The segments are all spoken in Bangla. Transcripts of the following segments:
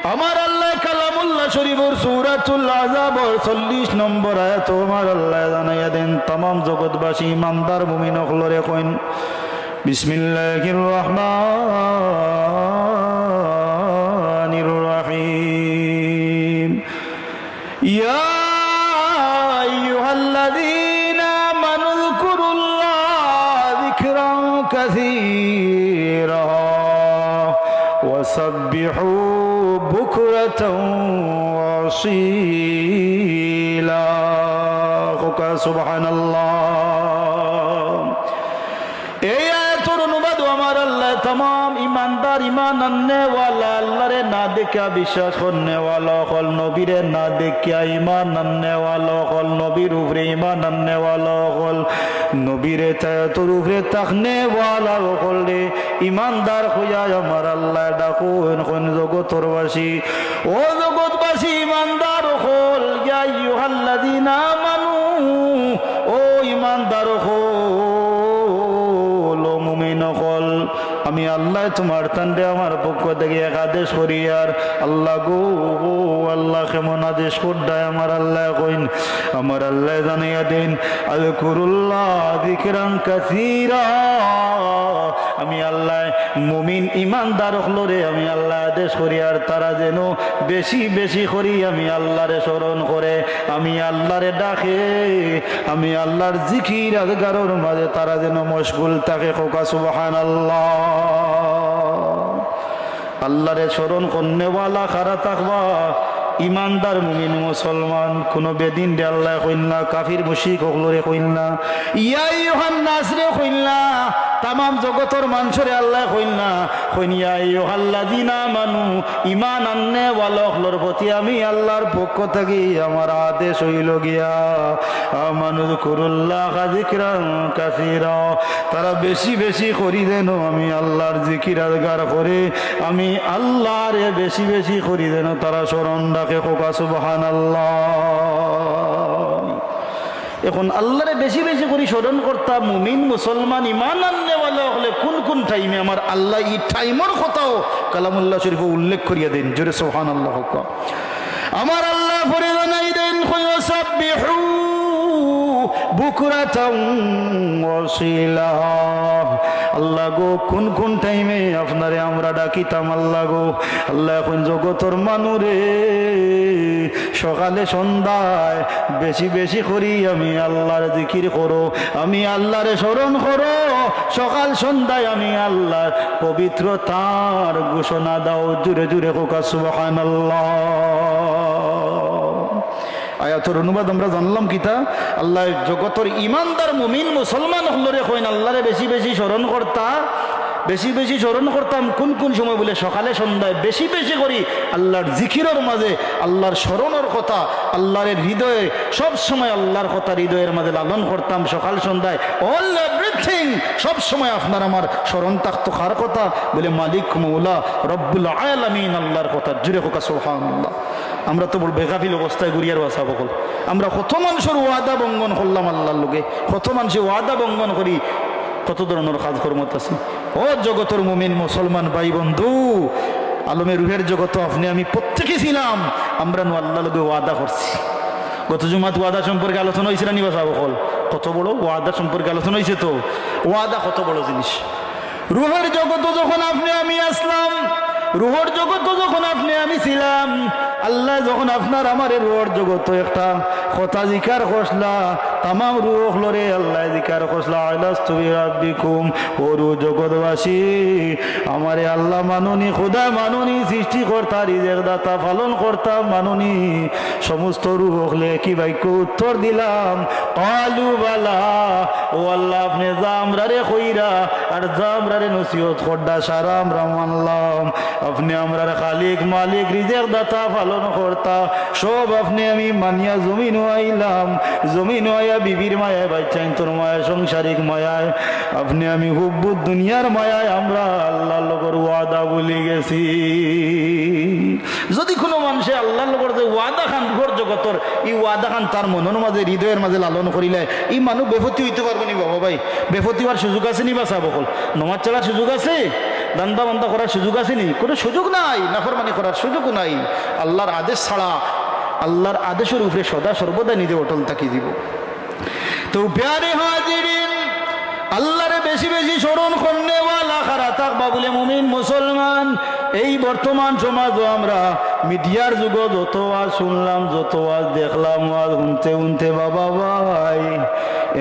আমার আল্লাহ কালামুল্লাহ শরীফুর সুরাতুল আজাবর চল্লিশ নম্বর আয়াত। আমার আল্লাহ জানাইয়া দেন তাম জগৎবাসী, ইমানদার, মুমিন অখলরে কইন, বিসমিল্লাহির রহমানির রহিম। ইয়া আইয়ুহাল্লাযীনা আমানু যকুরুল্লাহ যিকরান কাসীরা। ওয়াসাব্বিহু بكرة وصيلا سبحان الله এই আয়াতের অনুবাদ আমার আল্লাহ তাম ইমানদার ইমান আননেওয়ালা আল্লাহরে না দেখা বিশ্বাস করনেওয়ালা হল নবীরে না দেখিয়া ইমান আননেওয়ালা হল নবীর উপরে ইমান আননেওয়ালা হল নবীরে তোর উপরে তাকনেওয়ালা হল রে ইমানদার হইয়া আমার আল্লাহ ডাকুন, কোন জগতর বাসী। ও জগৎবাসী, ইমানদার হল ইয়া ইউহাল্লাযীনা আমানু। ও ইমানদার হল, ও মুমিন হল। আমি আল্লাহ তোমার তান্ডে আমার পক্ষ থেকে এক আদেশ করি, আর আল্লাহ গো গো আল্লাহ কেমন আদেশ করডায় আমার আল্লাহ কইন। আমার আল্লাহ জানাইয়া দিন আল কুরুল্লাহ দিকরাং কাসীরা। আমি আল্লাহ মুমিন ইমানদার হলরে আমি আল্লাহ আদেশ করি আর তারা যেন বেশি বেশি করি, আমি আল্লাহরে স্মরণ করে, আমি আল্লাহরে ডাকে, আমি আল্লাহর জিকির আজগারোর মাঝে তারা যেন মশগুল থাকে, খোকা সুবাহান আল্লাহ আল্লাহরে স্মরণ কন্যওয়ালা, খারা থাকবা ইমানদার মুমিন মুসলমান, কোন বেদিন রে আল্লাহ কইনা কাফির মুশিক হকলরে কইনা ইয়াই ইউহান নাসরে কইনা তামাম জগতর মানুষরে আল্লাহ কইনা কইনিয়া ইউহাল্লাযিনা মানু ইমান আননে ওয়ালহলর প্রতি আমি আল্লাহর পক্ষ থেকে আমার আদেশ হইল গিয়া, আমানু কুরুল্লাহ যিকরান কাসীরা, তারা বেশি বেশি করি দেন আমি আল্লাহর জিকির আজগার করে, আমি আল্লাহরে বেশি বেশি করি দেন তারা স্মরণ ডাকে কোকা সুবহান এখন আল্লাহরে বেশি বেশি করে স্মরণ করতাম মুমিন, মুসলমান ইমান আননেওয়ালা হলে কোন কোন টাইমে আমার আল্লাহ ই টাইমের কথাও কালামুল্লাহ শরীফ উল্লেখ করিয়া দেন। জোরে সোহান আল্লাহ আমার আল্লাহ পরে জানাই দেন আল্লাহ গো, কোন কোন টাইমে আপনারে আমরা ডাকিতাম, আল্লাহ গো, আল্লাহ এখন জগতর মানুরে সকালে সন্ধ্যায় বেশি বেশি করি আমি আল্লাহর জিকির করো, আমি আল্লাহরে স্মরণ করো। সকাল সন্ধ্যায় আমি আল্লাহর পবিত্র তার ঘোষণা দাও জুড়ে জুড়ে কোকা সুবহান আয়াতর অনুবাদ আমরা জানলাম কিতা আল্লাহ জগতর ইমানদার মুমিন মুসলমান হলরে কইন, আল্লাহরে বেশি বেশি স্মরণ করতা। বেশি বেশি স্মরণ করতাম, কোন কোন সময় বলে সকালে সন্ধ্যায় বেশি বেশি করি, আল্লাহর জিকিরের মাঝে, আল্লাহর স্মরণের কথা, আল্লাহর হৃদয়ে, সব সময় আল্লাহর কথা হৃদয়ের মাঝে লালন করতাম সকাল সন্ধ্যায়। অল এভরিথিং সব সময় আপনার আমার স্মরণ থাকতো কার কথা? বলে মালিক মৌলা রব্বুল আয়ালামিন আল্লাহর কথা, জুড়ে হোকা সোহান্লাহ আমরা তো বল বেগাফিল অবস্থায় গুরিয়ার বাসা বকল। আমরা কত মানুষের ওয়াদা বঙ্গন করলাম আল্লাহর লোকে, কত মানুষের ওয়াদা বঙ্গন করি। কত ধরনের কাজ কর্মত আছে? ও জগতর মুমিন মুসলমান ভাই বন্ধু আলমের রুহের জগত আপনি, আমি প্রত্যেকে ছিলাম। আমরা আল্লাহ লোকে ওয়াদা করছি। গত জুমাত ওয়াদা সম্পর্কে আলোচনা হয়েছিল নি বাসা বকল কত বড় ওয়াদা সম্পর্কে আলোচনা হয়েছে তো? ওয়াদা কত বড় জিনিস? রুহের জগত যখন আপনি, আমি আসলাম, রুহর জগৎ যখন আপনি, আমি ছিলাম আল্লাহ যখন আপনার আমার রুহর জগৎ একটা কথা জিকার খসলা, তামাম রুহ লরে আল্লাহ জিকার খসলা আল্লাহ তুমি রাব্বিকুম ও রু জগৎবাসী, আমারে আল্লাহ মানুনি, খোদা মানুনি সৃষ্টি কর্তা রিজেক দাতা, পালন কর্তা মানুনি, সমস্ত হলে কি বাক্য উত্তর দিলাম? কালু বালা, ও আল্লাহ আপনি জামরারে কইরা, আর জামরারে নসিহত খড্ডা সারা আমরা মানলাম। আপনি আমরা খালিক মালিক রিজেক দাতা পালন কর্তা। সব আপনি আমি মানিয়া জমিন আইলাম। জমিন আয়া বিবির মায়ায় বাচ্চাইন তোর মায়া, সংসারিক মায়ায়। আপনি আমি হুব্বুদ দুনিয়ার মায়ায় আমরা আল্লাহ লগর ওয়াদা বলি গেছি। যদি কোনো মানুষে আল্লাহ লগর যে ওয়াদা খান ঘর জগতর, এই ওয়াদা খান তার মনের মাঝে, হৃদয়ের মাঝে লালন করিলে, এই মানুষ বেফতি হইতে পারব নি বাবা ভাই। বেফতি হওয়ার সুযোগ আছে নি বা চাবকল নমাজ চলার সুযোগ আছে? দান্দা বান্দা করার সুযোগ আছে নি কোনো সুযোগ নাই, নাফরমানি করার সুযোগ নাই। আল্লাহর আদেশ ছাড়া, আল্লাহর আদেশের উপরে সদা সর্বদা নিজে অটল থাকি দিব। তো প্যারে হাজিরিন, আল্লাহরে বেশি বেশি স্মরণ করলে থাকবা বলে মুমিন মুসলমান। এই বর্তমান সমাজও আমরা মিডিয়ার যুগ যত আজ শুনলাম, যত আজ দেখলাম আজ শুনতে শুনতে বাবা ভাই।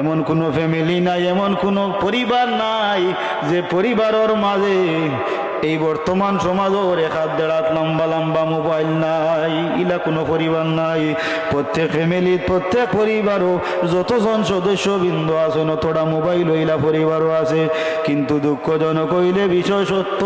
এমন কোনো ফ্যামিলি নাই, এমন কোনো পরিবার নাই যে পরিবারের মাঝে এই বর্তমান সমাজও রেখার দেড়াত লম্বা লম্বা মোবাইল নাই, ইলা কোনো পরিবার নাই। প্রত্যেক ফ্যামিলির প্রত্যেক পরিবারও যতজন সদস্য বিন্দু আছে নতটা মোবাইল হইলা পরিবারও আছে। কিন্তু দুঃখজনক হইলে বিষয় সত্য,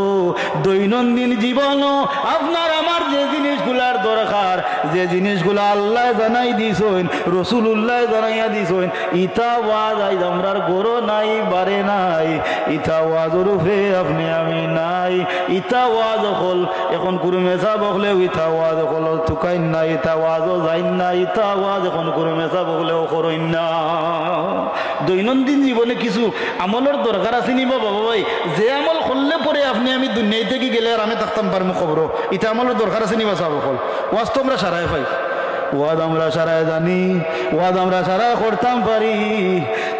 দৈনন্দিন জীবনও আপনার আমার যে জিনিসগুলার দরকার, যে জিনিসগুলা আল্লাহ জানাই দিছেন রসুল্লাহ জানাইয়া দিছেন, ইতা ওয়াজ আইজ আমরার গরো নাই, বারে নাই। ইতা ওয়াজর উপরে আপনি আমি নাই। ইতা ওয়াজ হল এখন কুরু মেসা বকলে ইতা ওয়াজ হল তুকাইন না ইতা ওয়াজও যাইন না ইতা ওয়াজ এখন কুরু মেসা বকলেও করইন না। দৈনন্দিন জীবনে কিছু আমলের দরকার আছে নি বাবা? ভাই যে আমল করলে পরে আপনি, আমি দুনিয়ায় থেকে গেলে আর আমি থাকতাম পারব খবর ইটা আমলের দরকার আছে নি বাসা বকল ওয়াজ তো আমরা সারাই পাই। ওয়াদ আমরা সারায় জানি ওয়াদ আমরা সারা করতাম পারি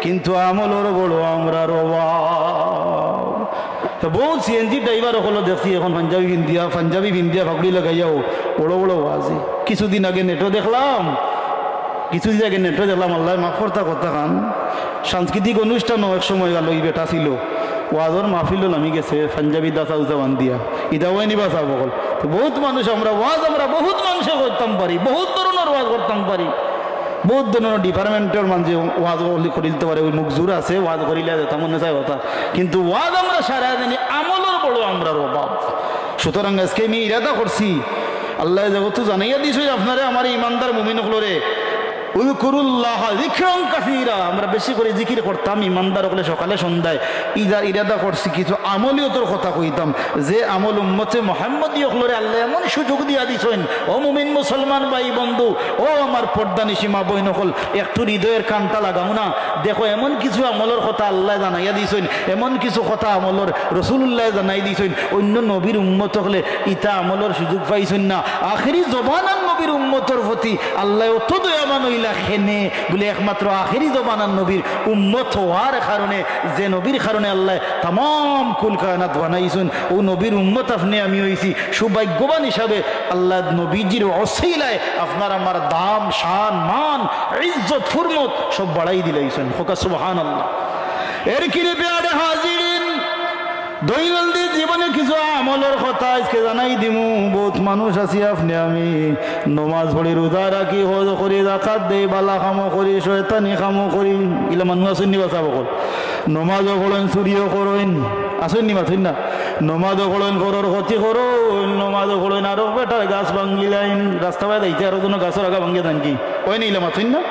কিন্তু আমলের বড় আমরা রবাব তো বহুত সিএনজি ড্রাইভার হলো দেখছি, এখন পাঞ্জাবি ভিন্দিয়া পাঞ্জাবি ভিন্দিয়া ফাকড়ি লাগাইয়াও বড় বড় ওয়াজি কিছুদিন আগে নেটও দেখলাম কিছুদিন আগে নেটও দেখলাম আল্লাহ মাফ করতা কথা খান। সাংস্কৃতিক অনুষ্ঠানও এক সময় গেল ই বেটা ছিল। ওয়াজর মাহফিলও নামি গেছে, পাঞ্জাবি দাসা উজা বান্দিয়া ইটাও নিবা চাব তো বহুত মানুষ আমরা, ওয়াজ আমরা বহুত মানুষে করতাম পারি, বহুত ধরনের ওয়াজ করতাম পারি। বহুত ধরনের ডিপার্টমেন্টের মানুষ ওয়াজ করে দিতে পারে, ওই মুখ জোর আছে, ওয়াজ করিলে যেতাম মনে চাই কথা কিন্তু ওয়াজ আমরা সারা জানি আমলের বড় আমরা অভাব। সুতরাং আজকে আমি ইরাদা করছি। আল্লাহ জগত জানাইয়া দিয়েছে আপনারে, আমার ইমানদার মুমিন আমরা বেশি করে জিকির করতাম ইমানদার হলে সকালে সন্ধ্যায়। ইদা ইরাদা করছি, কিছু আমলীয়তর কথা কইতাম। যে আমল উম্মতে মোহাম্মদীয় হলরে আল্লাহ এমন সুযোগ দিয়া দিছেন, ও মুমিন মুসলমান ভাই, বন্ধু, ও আমার পর্দা নিসীমা বইন হল একটু হৃদয়ের কানটা লাগাও না। দেখো, এমন কিছু আমলের কথা আল্লাহ জানাইয়া দিছেন, এমন কিছু কথা আমলের রসুল্লাহ জানাই দিছেন, অন্য নবীর উম্মত হলে ইতা আমলের সুযোগ পাইছেন না। আখেরি জবানার নবীর উম্মতর প্রতি আল্লাহ অত দয়ামান হইলা খেনে বলে একমাত্র আখেরি জবানার নবীর উম্মত হওয়ার কারণে, যে নবীর কারণে আল্লাহ তাম কুল কায়নাত বানাইছেন, ও নবীর উম্মত আপনি, আমি হইছি সৌভাগ্যবান হিসাবে আল্লাহ নবীজির অসিলায় আপনার আমার দাম, শান, মান, ইজ্জত, ফুরমত সব বাড়াই দিলাইছেন। ফোকা সুবহান আল্লাহ এর কিনে পেয়ারে হাজিরিন দৈনন্দিন জীবনে কিছু আমলের কথা আজকে জানাই দিমু। বহুত মানুষ আছি আপনি, আমি। নমাজ পড়ি, রোজা রাখি, হজ করি জাকাত দেই, বালা খামো করি, শয়তানি খামো করি। ইলা মানুষ আসেন নি বাঁচাবো কল নমাজও করেন চুরিও করেন। আসেন নি বাঁচেন না? নমাজও করেন করর ক্ষতি করুন। নমাজও করেন আরও বেটার গাছ ভাঙ্গিলাইন রাস্তা বাই দাইতে আরও কোনো গাছের আগা ভাঙ্গে দেন কি? ওই নিলে মাথুন না?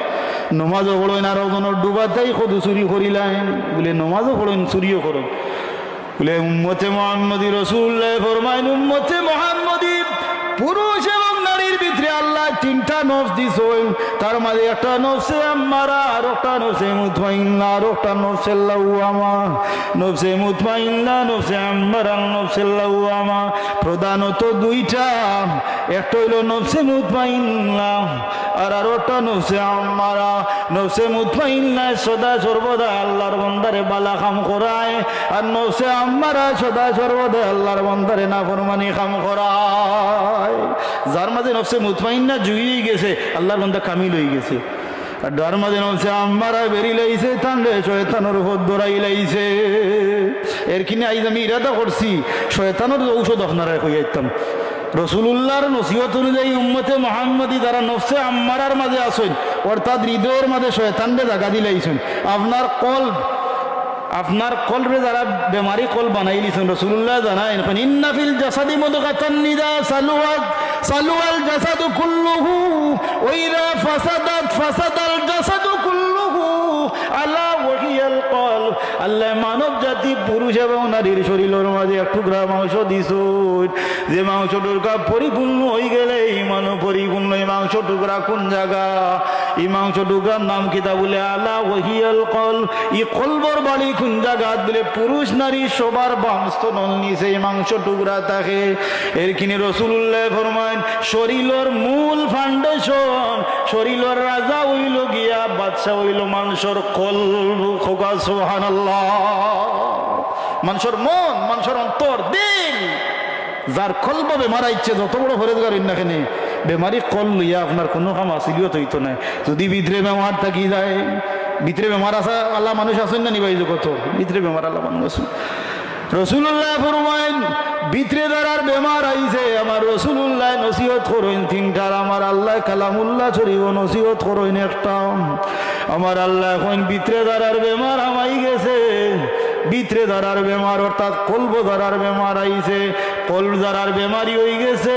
নমাজও পড়েন, আরও কোনো ডুবা যাই কদু চুরি করিলাইন বলে নমাজও পড়েন, চুরিও করুন। বলে, উম্মতে মোহাম্মদী রসুল্লাহ ফরমাইন, উম্মতে মোহাম্মদী পুরুষ এবং নারীর ভিতরে আল্লাহ তিনটা নফস দিছেন। তার মাঝে একটা নফসে আম্মারা, আর একটা নফসে মুতমাইন্না আর একটা নফসে লাউয়ামা। নফসে মুতমাইন্না নফসে আম্মারা নফসে লাউয়ামা। প্রধানত দুইটা, একটা হইল নফসে মুতমাইন্না আর আর একটা নফসে আম্মারা নফসে মুতমাইন্নায় সদা সর্বদা আল্লাহর বন্দারে বালা কাম করায়। আর নফসে আম্মারা, সদা সর্বদা আল্লাহর বন্দারে না ফরমানি কাম করায়। যার মাঝে নফসে মুতমাইন্না জুইয়ে গেছে, আল্লাহর বন্দা কামিল হয়ে গেছে। আর ডার মাঝে নফসে আম্মারা বেরি লাইছে তানলে শয়তানোর ভোট দৌড়াই লাইছে। এর কিনে আইজ আমি ইরাদা করছি, শয়তানোর ঔষধ আপনারা কইয়াইতাম রসুল্লাহর নসিহত অনুযায়ী উম্মতে মোহাম্মদী যারা নফসে আম্মারার মাঝে আসেন, অর্থাৎ হৃদয়ের মাঝে শয়তানরে জাগা দিলাইছেন। আপনার কল, আপনার কলরে যারা বেমারি কল বানাই দিয়েছেন রসুল্লাহ জানায় এখন ইন্নাফিল জাসাদি মদকাতান নিদা সালুয়াত সালুয়াল জাসাদু কুল্লুহু, ওইরা ফাসাদাত ফাসাদাল জাসাদু আল্লাহ মানব জাতি, পুরুষ এবং নারীর শরীরের মাঝে এক টুকরা মাংস দিস যে মাংস টুকরা পরিপূর্ণ হয়ে গেলে এই মানব পরিপূর্ণ এই মাংস টুকরা কোন জায়গা? মাংস টুকরার নাম কিতা বলে আলা ওহিয়াল কল। ই কলবর বাড়ি কোন জায়গাত বলে পুরুষ নারী সবার বামস্তনল নিচে মাংস টুকরা থাকে। এর কিনে রসুল্লাহ ফরমাইন, শরীরের মূল ফাউন্ডেশন শরীরের রাজা হইল গিয়া বাদশা হইল মানুষের কল। খোকা সোহান মানুষের মন, মানুষের অন্তর, দিল। যার কল্প বেমার আইচ্ছে যত বড় ফরেজগার ইন্নাখানে বেমারি কল লইয়া আপনার কোনো কাম আসিলিও তৈত নাই। যদি ভিতরে বেমার থাকি যায়, ভিতরে বেমার আসা আল্লাহ মানুষ আসেন না নিবাই কত? ভিতরে বেমার আল্লাহ মানুষ আসেন রসুল্লাহ ফরমাইন ভিতরে দাঁড়ার বেমার আইছে, আমার রসুল্লাহ নসিহত করইন তিনটার, আমার আল্লাহ কালামুল্লাহ চরিব নসিহত করইন একটা। আমার আল্লাহ এখন ভিতরে দাঁড়ার বেমার আমাই গেছে। ভিতরে দাঁড়ার বেমার, অর্থাৎ কলব দাঁড়ার বেমার আইছে, কলব দাঁড়ার বেমারি হয়ে গেছে।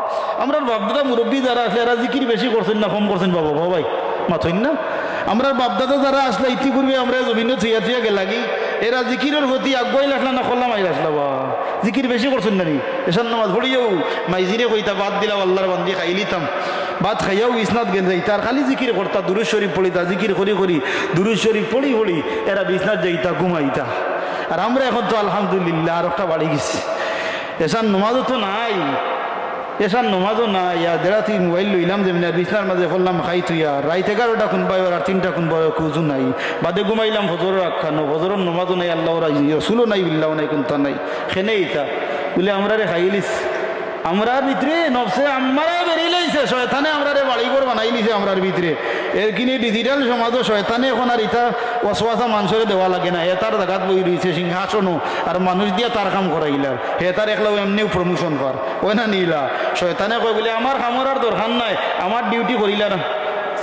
আমরা বাপদাদা মুরব্বী যারা আছে এরা জিকির বেশি করছেন না, কম করছেন বাবা ভাই মাথইন না? আমরা বাপদাদা যারা আসলে ইতিপূর্বে আমরা জমিনে থুইয়া থুইয়া গেলাগি এরা জিকিরের প্রতি আগ্রহী লাগলা না, করলাম আই আসলা বা জিকির বেশি করছেন না নি এসার নামাজ পড়িও মাইজিরে কইতা, বাদ দিলাম, আল্লাহর বান্দি খাই লিতাম বাদ খাইয়াও ইসনাত গেন যাইতা, আর খালি জিকির করতা দুরুজ শরীফ পড়িতা, জিকির করি করি দুরুজ শরীফ পড়ি পড়ি, এরা বিছনাত যাইতা, ঘুমাইতা। আর আমরা এখন তো আলহামদুলিল্লাহ, আর একটা বাড়ি গেছি। এসার নমাজও তো নাই। এসার নমাজও না ইয়া দেড়াতি মোবাইল লইলাম আর বিছনার মাঝে করলাম খাই তুই আর। রাইত এগারোটা খুন বাই আর তিনটা খুন বয় কুজু নাই। বাদে ঘুমাইলাম ফজরের আখ্যানো। ফজরের নমাজও নাই আল্লাহ রাজি রসুলও নাই বিল্লাও নাই, কোনটা নাই? খেনে ইতা বলে আমরা রে খাইলিস। আমরা ভিতরে নবসে আমরা লাইছে শয়তানে আমরা রে বাড়ি ঘর বানাই লিছে আমরার ভিতরে। এর কিনে ডিজিটাল সমাজও শয়তানে এখন আর ইটা অসবাসা মানুষের দেওয়া লাগে না। হে তার জায়গাত বই রয়েছে সিংহাসনও, আর মানুষ দিয়া তার কাম করাইলার হে তার একলাও এমনিও প্রমোশন কর। ওই না নিলা, শয়তানে কয় বলে, আমার কামর আর দরকার নাই, আমার ডিউটি করিলা না।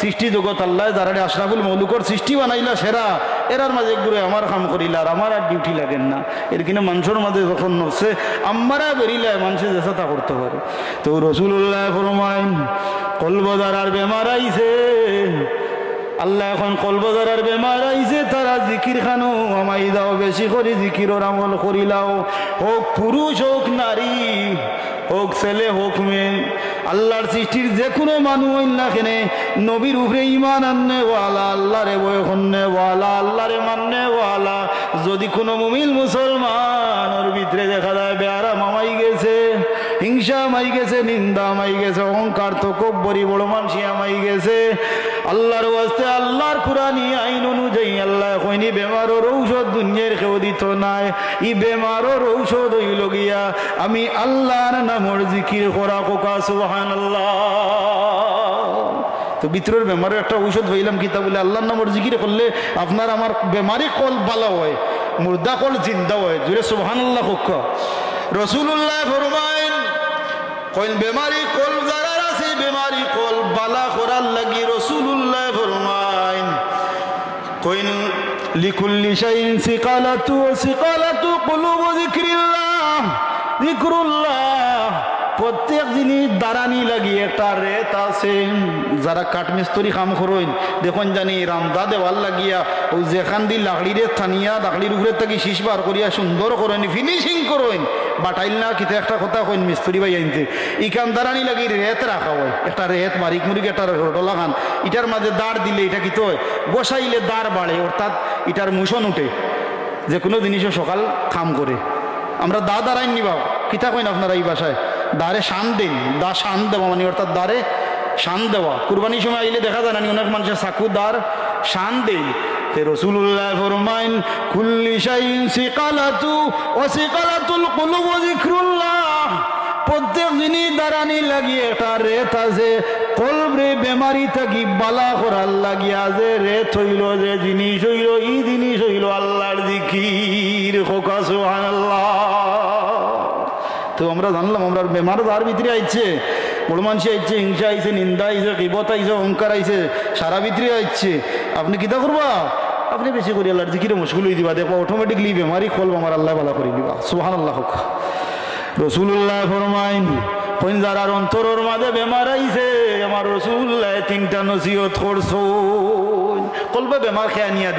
সৃষ্টি জগৎ আল্লাহ যারা আশরাফুল মৌলুকর সৃষ্টি বানাইলা সেরা। এরার মাঝে ঘুরে আমার কাম করিলা আর আমার আর ডিউটি লাগেন না। এর কিনা মানুষের মাঝে যখন নড়ছে আমারা বেরিলে মানুষের যেসা তা করতে পারে। তো রসুল্লাহ ফরমাইন কলবদার আর বেমার আইছে। আল্লাহ এখন কলবদার বেমার আইছে, তারা জিকির খানো আমাই দাও বেশি করে জিকিরর আমল করিলাও। হোক পুরুষ, হোক নারী হোক ছেলে, হোক মেয়ে, আল্লাহর সৃষ্টির যে কোনো মানুষ না কেনে, নবীর উপরে ইমান আননে ওয়ালা, আল্লাহরে বয়খন্নে ওয়ালা, আল্লাহরে মাননে ওয়ালা। যদি কোনো মুমিল মুসলমান, ওর ভিতরে দেখা যায় বেয়ারা মামাই গেছে, হিংসা মাই গেছে, নিন্দা মাই গেছে, অহংকার তো কব্বরি বড় মানসিয়া মাই গেছে। আল্লাহর ওয়াস্তে আল্লাহর কুরানি আইন অনুযায়ী আল্লাহ কইনি, বেমারর ঔষধ দুনিয়ার কেউ দিত নাই। ই বেমারর ঔষধ হইল গিয়া আমি আল্লাহর নামর জিকির করা কোকা সুবহান তো ভিতরের বেমারের একটা ঔষধ হইলাম কিতা বলে, আল্লাহর নামর জিকির করলে আপনার আমার বেমারি কল ভালো হয়, মুর্দা কল জিন্দা হয়। জুড়ে সুবহান আল্লাহ রসুল্লাহ ফরমাইন কইন, বেমারি কল যারা আছে, বেমারি কল বালা করার লাগি কইন লিকুল্লি শাইন সিকালাতু সিকালাতু কুলুবু যিকরিল্লাহ। যিকরুল্লাহ, প্রত্যেক জিনিস দাঁড়ানি লাগিয়ে একটা রেত আছে। যারা কাঠমিস্ত্রি কাম করইন দেখুন জানি রামদা দেওয়াল লাগিয়া, ও যেখান দি লাকড়িরে থানিয়া লাকড়ির উপরে থাকি শীষ বার করিয়া সুন্দর করেন ফিনিশিং করইন বাটাইল না কিতে একটা কথা কইন, মিস্ত্রি ভাই আনতে ইকান দাঁড়ানি লাগি রেত রাখা হয়। একটা রেত মারিক মুরিক, একটা রোটো লাগান ইটার মাঝে দাঁড় দিলে এটা কি তো হয়? বসাইলে দাঁড় বাড়ে, অর্থাৎ ইটার মুসন উঠে। যে কোনো জিনিসও সকাল খাম করে। আমরা দা দাঁড়াইন নিবা কিতা কইন আপনারা এই বাসায় দাঁড়ে শান দিন। দা শান দেওয়া মানে অর্থাৎ দাঁড়ে শান দেওয়া। কুরবানির সময় আইলে দেখা যায় না, অনেক মানুষের চাকু দাঁড় শান দেই। তে রসুল্লাহ ফরমাইন, কুল্লি শাইন সিকালাতু ও সিকালাতুল কুলুব যিকরুল্লাহ। প্রত্যেক জিনিস দাঁড়ানি লাগিয়ে একটা রেত আছে। কলবরে বেমারি থাকি বালা করার লাগিয়া যে রেত হইল যে জিনিস হইল, ই জিনিস হইল আল্লাহর জিকির। খোকা, সুবহানাল্লাহ। তো আমরা জানলাম, আমরা বেমার তার ভিতরে আইছে বড় মানুষ আইছে, হিংসা আইছে, নিন্দা আইছে বিপদ আইছে, অহংকার আইছে, সারা ভিতরে আইছে। আপনি কিতা করবা? আপনি বেশি করে আল্লাহর জিকিরে মুশকুল হয়ে দিবা দেখো অটোমেটিকলি বেমারি খোল আমার আল্লাহ ভালো করে দিবা। সুহান আল্লাহ হোক। রসুল্লাহ ফরমাইন কোন যারার অন্তরের মাঝে বেমার আইছে, আমার রসুল্লাহ তিনটা নসিহত করছ কলবে বেমার খেয়া নিয়া